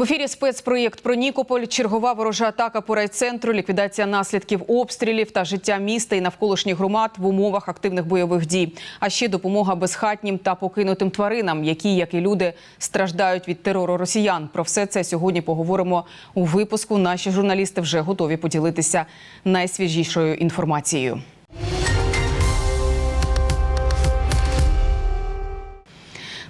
В ефірі спецпроєкт про Нікополь, чергова ворожа атака по райцентру, ліквідація наслідків обстрілів та життя міста і навколишніх громад в умовах активних бойових дій. А ще допомога безхатнім та покинутим тваринам, які, як і люди, страждають від терору росіян. Про все це сьогодні поговоримо у випуску. Наші журналісти вже готові поділитися найсвіжішою інформацією.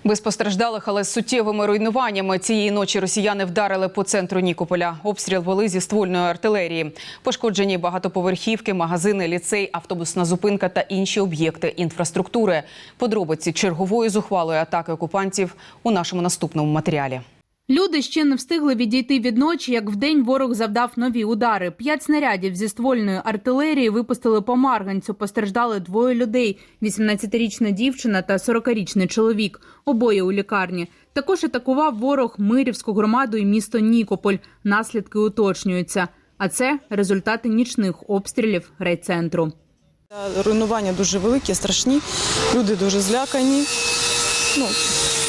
Без постраждалих, але з суттєвими руйнуваннями цієї ночі росіяни вдарили по центру Нікополя. Обстріл вели зі ствольної артилерії. Пошкоджені багатоповерхівки, магазини, ліцей, автобусна зупинка та інші об'єкти інфраструктури. Подробиці чергової зухвалої атаки окупантів у нашому наступному матеріалі. Люди ще не встигли відійти від ночі, як вдень ворог завдав нові удари. П'ять снарядів зі ствольної артилерії випустили по Марганцю. Постраждали двоє людей: – 18-річна дівчина та 40-річний чоловік. Обоє у лікарні. Також атакував ворог Мирівську громаду і місто Нікополь. Наслідки уточнюються. А це результати нічних обстрілів райцентру. Руйнування дуже великі, страшні. Люди дуже злякані. Ну,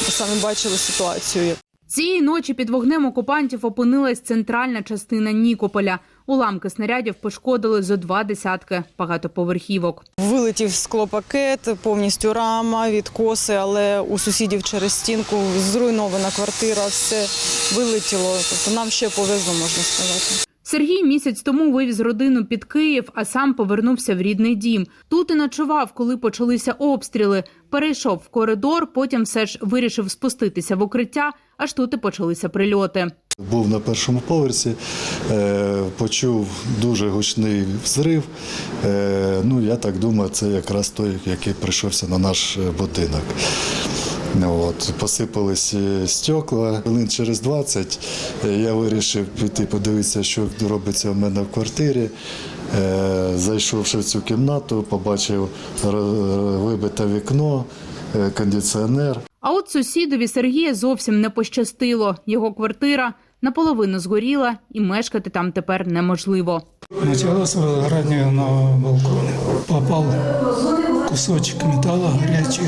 самі бачили ситуацію. Цієї ночі під вогнем окупантів опинилась центральна частина Нікополя. Уламки снарядів пошкодили зо два десятки багатоповерхівок. Вилетів склопакет, повністю рама, відкоси, але у сусідів через стінку зруйнована квартира, все вилетіло. Тобто нам ще повезло, можна сказати. Сергій місяць тому вивіз родину під Київ, а сам повернувся в рідний дім. Тут і ночував, коли почалися обстріли. Перейшов в коридор, потім все ж вирішив спуститися в укриття. Аж тут і почалися прильоти. Був на першому поверсі, е, почув дуже гучний взрив. Е, Ну, я так думаю, це якраз той, який прийшовся на наш е, будинок. От, посипались стекла. Хвилин через 20 е, я вирішив піти подивитися, що робиться в мене в квартирі. Зайшовши в цю кімнату, побачив вибите вікно, кондиціонер. А от сусідові Сергія зовсім не пощастило. Його квартира наполовину згоріла, і мешкати там тепер неможливо. Началось возгорание на балконе. Попал кусочек металла горячий.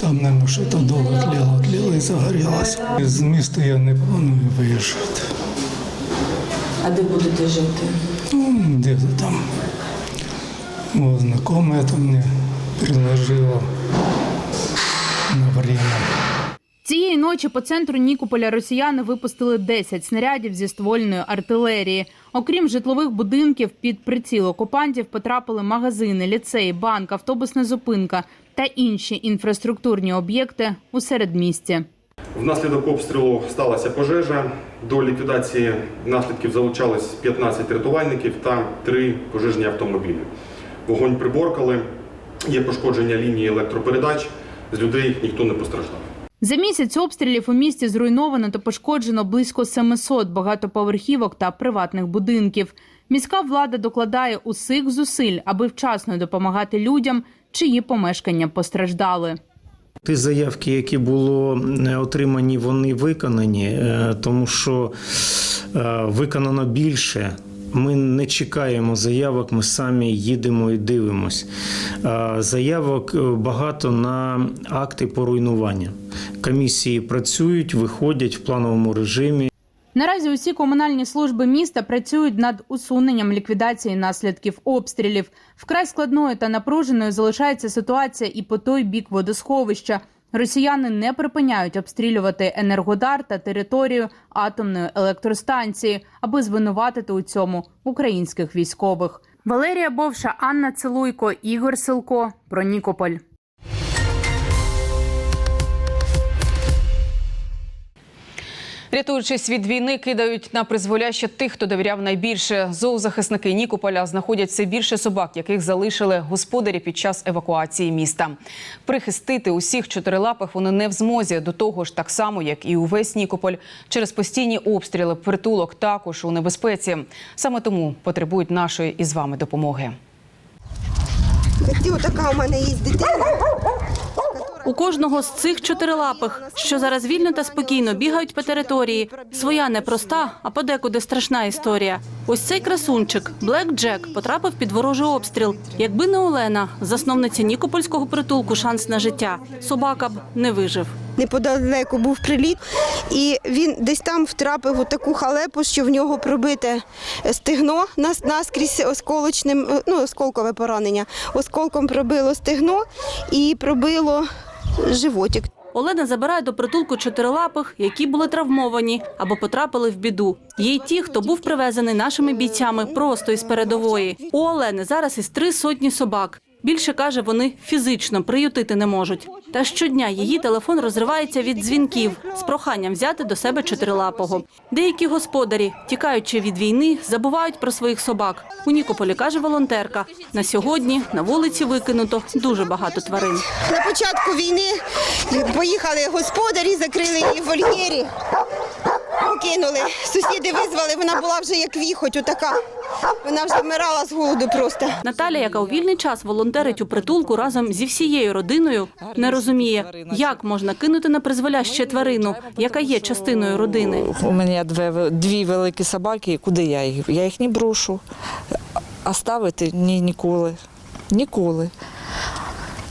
Там, наверное, что-то долго тлело, тлело и загорелось. Из места я не планую выезжать. А де будете жити? Ну, где-то там. Вот, знакомая это мне предложила на время. Цієї ночі по центру Нікополя росіяни випустили 10 снарядів зі ствольної артилерії. Окрім житлових будинків, під приціл окупантів потрапили магазини, ліцей, банк, автобусна зупинка та інші інфраструктурні об'єкти у середмісті. Внаслідок обстрілу сталася пожежа. До ліквідації наслідків залучались 15 рятувальників та 3 пожежні автомобілі. Вогонь приборкали, є пошкодження лінії електропередач. З людей ніхто не постраждав. За місяць обстрілів у місті зруйновано та пошкоджено близько 700 багатоповерхівок та приватних будинків. Міська влада докладає усіх зусиль, аби вчасно допомагати людям, чиї помешкання постраждали. Ті заявки, які було е, отримані, вони виконані, е, тому що е, виконано більше. Ми не чекаємо заявок, ми самі їдемо і дивимось. Заявок е, багато на акти по руйнуванню. Комісії працюють, виходять в плановому режимі. Наразі усі комунальні служби міста працюють над усуненням ліквідації наслідків обстрілів. Вкрай складною та напруженою залишається ситуація і по той бік водосховища. Росіяни не припиняють обстрілювати енергодар та територію атомної електростанції, аби звинуватити у цьому українських військових. Валерія Бовша, Анна Целуйко, Ігор Силко про Нікополь. Рятуючись від війни, кидають на призволяще тих, хто довіряв найбільше. Зоозахисники Нікополя знаходять все більше собак, яких залишили господарі під час евакуації міста. Прихистити усіх чотирилапих вони не в змозі. До того ж, так само як і увесь Нікополь, через постійні обстріли притулок також у небезпеці. Саме тому потребують нашої із вами допомоги. Ті, така у мене є дитина. У кожного з цих чотирилапих, що зараз вільно та спокійно бігають по території, своя непроста, а подекуди страшна історія. Ось цей красунчик, Блек Джек, потрапив під ворожий обстріл. Якби не Олена, засновниця Нікопольського притулку шанс на життя, собака б не вижив. неподалеку був приліт, і він десь там втрапив у таку халепу, що в нього пробите стегно нас- наскрізь осколочним, ну, осколкове поранення. Осколком пробило стегно і пробило животик. Олена забирає до притулку чотирилапих, які були травмовані або потрапили в біду. Є й ті, хто був привезений нашими бійцями просто із передової. У Олени зараз із три сотні собак. Більше каже, вони фізично приютити не можуть. Та щодня її телефон розривається від дзвінків з проханням взяти до себе чотирилапого. Деякі господарі, тікаючи від війни, забувають про своїх собак. У Нікополі каже волонтерка. На сьогодні на вулиці викинуто дуже багато тварин. На початку війни поїхали господарі, закрили її в вольєрі, покинули. Сусіди визвали, вона була вже як віхоть, отака. Вона вже вмирала з голоду просто. Наталя, яка у вільний час волонтерить у притулку разом зі всією родиною, не розуміє, як можна кинути на призволяще тварину, яка є частиною родини. У мене дві, дві великі собаки, куди я їх? Я їх не брошу. А ставити ні, ніколи. Ніколи.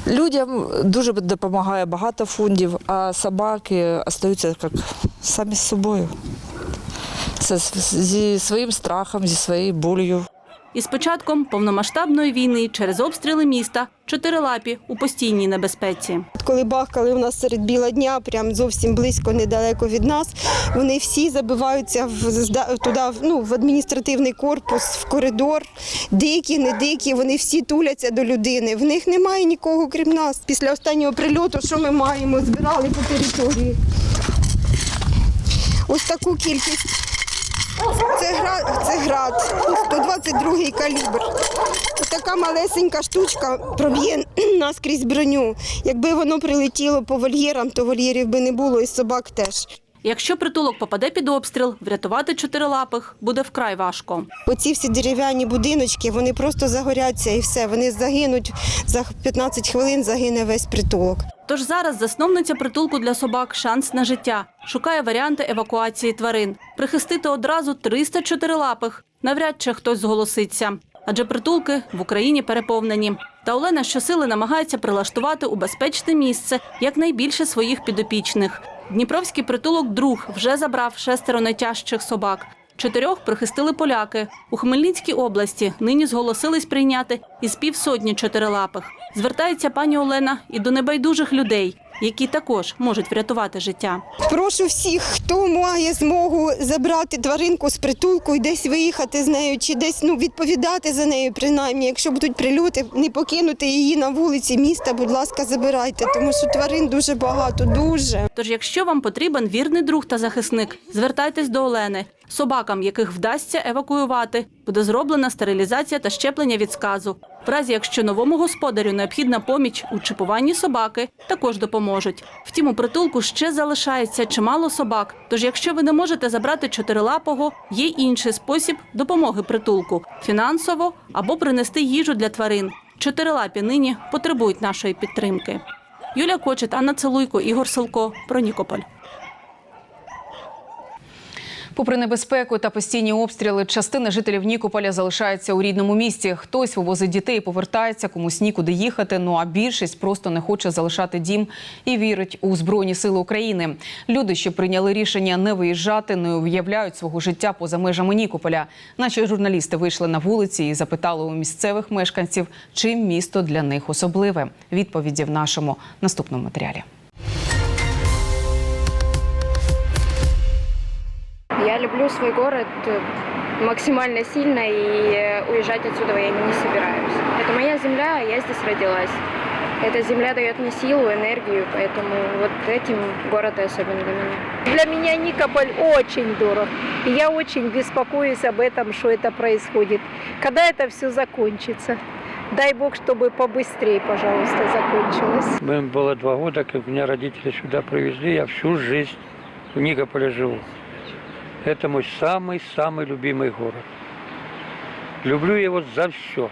Людям дуже допомагає багато фондів, а собаки остаються як самі з собою. Це зі своїм страхом, зі своєю болью. Із початком повномасштабної війни через обстріли міста чотирилапі у постійній небезпеці. Коли бахкали у нас серед біла дня, прям зовсім близько, недалеко від нас, вони всі забиваються в туди, ну, в адміністративний корпус, в коридор. Дикі, не дикі, вони всі туляться до людини. В них немає нікого, крім нас. Після останнього прильоту, що ми маємо? Збирали по території. Ось таку кількість. Це град, це град, 122 калібр. Така малесенька штучка проб'є наскрізь броню. Якби воно прилетіло по вольєрам, то вольєрів би не було, і собак теж. Якщо притулок попаде під обстріл, врятувати чотирилапих буде вкрай важко. Оці всі дерев'яні будиночки, вони просто загоряться і все. Вони загинуть за 15 хвилин загине весь притулок. Тож зараз засновниця притулку для собак шанс на життя шукає варіанти евакуації тварин. Прихистити одразу 300 чотирилапих. Навряд чи хтось зголоситься. Адже притулки в Україні переповнені. Та Олена щосили намагається прилаштувати у безпечне місце якнайбільше своїх підопічних. Дніпровський притулок друг вже забрав шестеро найтяжчих собак. Чотирьох прихистили поляки. У Хмельницькій області нині зголосились прийняти із півсотні чотирилапих. Звертається пані Олена і до небайдужих людей, які також можуть врятувати життя. Прошу всіх, хто має змогу забрати тваринку з притулку і десь виїхати з нею, чи десь ну відповідати за нею, принаймні, якщо будуть прильоти, не покинути її на вулиці міста. Будь ласка, забирайте, тому що тварин дуже багато, дуже. Тож, якщо вам потрібен вірний друг та захисник, звертайтесь до Олени. Собакам, яких вдасться евакуювати, буде зроблена стерилізація та щеплення від сказу. В разі, якщо новому господарю необхідна поміч у чіпуванні собаки, також допоможуть. Втім, у притулку ще залишається чимало собак. Тож, якщо ви не можете забрати чотирилапого, є інший спосіб допомоги притулку фінансово або принести їжу для тварин. Чотирилапі нині потребують нашої підтримки. Юлія Кочет, Анна Целуйко, Ігор Селко. Про Нікополь. Попри небезпеку та постійні обстріли, частина жителів Нікополя залишається у рідному місті. Хтось вивозить дітей, повертається, комусь нікуди їхати. Ну а більшість просто не хоче залишати дім і вірить у збройні сили України. Люди, що прийняли рішення не виїжджати, не уявляють свого життя поза межами Нікополя. Наші журналісти вийшли на вулиці і запитали у місцевих мешканців, чим місто для них особливе. Відповіді в нашому наступному матеріалі. Я люблю свой город э, максимально сильно и э, уезжать отсюда я не собираюсь. Это моя земля, я здесь родилась. Эта земля дает мне силу, энергию, поэтому вот этим город особенно для меня. Для меня Никополь очень дорог. И я очень беспокоюсь об этом, что это происходит. Когда это все закончится? Дай Бог, чтобы побыстрее, пожалуйста, закончилось. Мне было два года, как меня родители сюда привезли. Я всю жизнь в Никополе живу. Это мой самый-самый любимый город. Люблю его за все.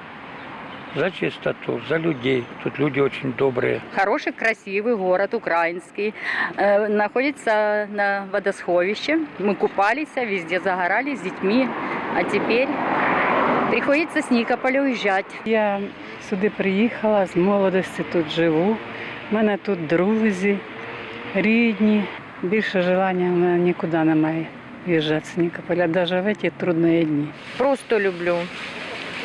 За чистоту, за людей. Тут люди очень добрые. Хороший, красивый город, украинский. Э, находится на водосховище. Мы купались, везде загорали с детьми. А теперь приходится с Никополя уезжать. Я сюди приїхала, з молодості тут живу. У мене тут друзі. рідні. Більше желання в мене нікуди немає в'їжджати з Нікополя, навіть в ці трудні дні. Просто люблю.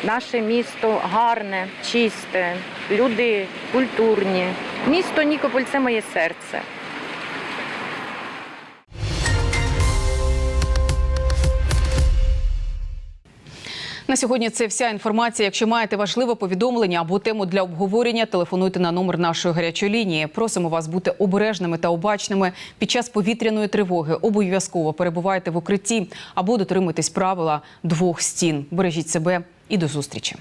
Наше місто гарне, чисте, люди культурні. Місто Нікополь це моє серце. На сьогодні це вся інформація. Якщо маєте важливе повідомлення або тему для обговорення, телефонуйте на номер нашої гарячої лінії. Просимо вас бути обережними та обачними під час повітряної тривоги. Обов'язково перебувайте в укритті або дотримуйтесь правила двох стін. Бережіть себе і до зустрічі.